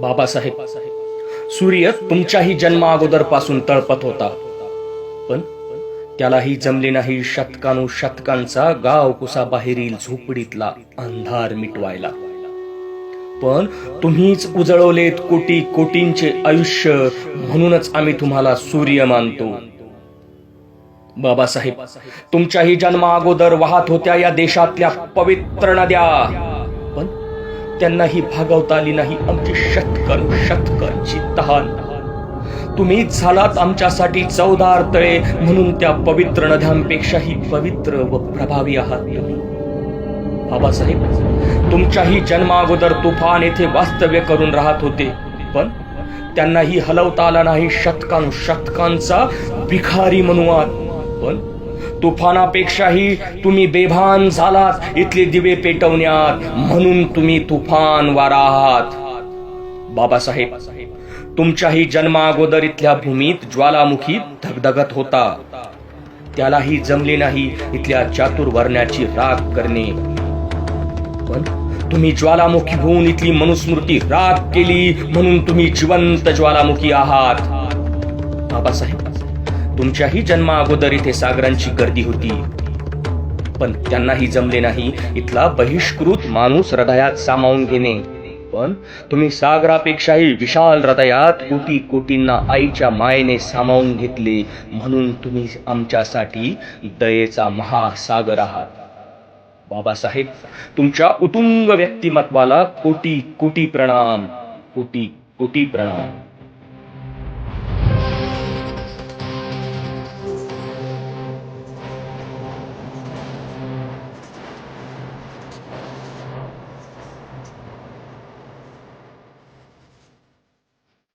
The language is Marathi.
बाबासाहेब. सूर्य तुमच्याही जन्मा अगोदरपासून तळपत होता. पण त्यालाही जमले नाही शतकानुशतकांचा गाव कुसा बाहेरील झोपडीतला अंधार मिटवायला. पण तुम्हीच उजळवलेत कोटी कोटींचे आयुष्य म्हणूनच आम्ही तुम्हाला सूर्य मानतो. बाबासाहेब तुमच्याही जन्मा अगोदर वाहत होत्या या देशातल्या पवित्र नद्या. पण त्यांनाही भागवता आली नाही. आमची शतकन शतकांची तहान तुम्हीच झालात आमच्यासाठी चौदार तळे म्हणून त्या पवित्र नद्यांपेक्षाही पवित्र व प्रभावी आहात बाबासाहेब तुमच्याही जन्मागोदर तुफान येथे वास्तव्य करून राहत होते पण त्यांनाही हलवता आला नाही शतकानुशतकांचा भिखारी म्हणून. पण तुफानापेक्षाही तुम्ही बेभान झालात. इथले दिवे पेटवण्यात म्हणून तुम्ही तुफान वारा आहात बाबासाहेब तुमच्याही जन्माअगोदर इथल्या भूमीत ज्वालामुखी धगधगत होता. त्यालाही जमले नाही इथल्या चातुर्वर्ण्याची राग करणे. पण तुम्ही ज्वालामुखी होऊन इथली मनुस्मृती राग केली म्हणून तुम्ही जिवंत ज्वालामुखी आहात. बाबासाहेब तुमच्याही जन्मा अगोदर इथे सागरांची गर्दी होती. पण त्यांनाही जमले नाही इथला बहिष्कृत माणूस हृदयात सामावून घेणे. पण तुम्ही सागरापेक्षाही विशाल हृदयात कोटी कोटींना आईच्या मायेने सामावून घेतले म्हणून तुम्ही आमच्यासाठी दयेचा महासागर आहात. बाबासाहेब तुमच्या उतुंग व्यक्तिमत्वाला कोटी कोटी प्रणाम. कोटी कोटी प्रणाम.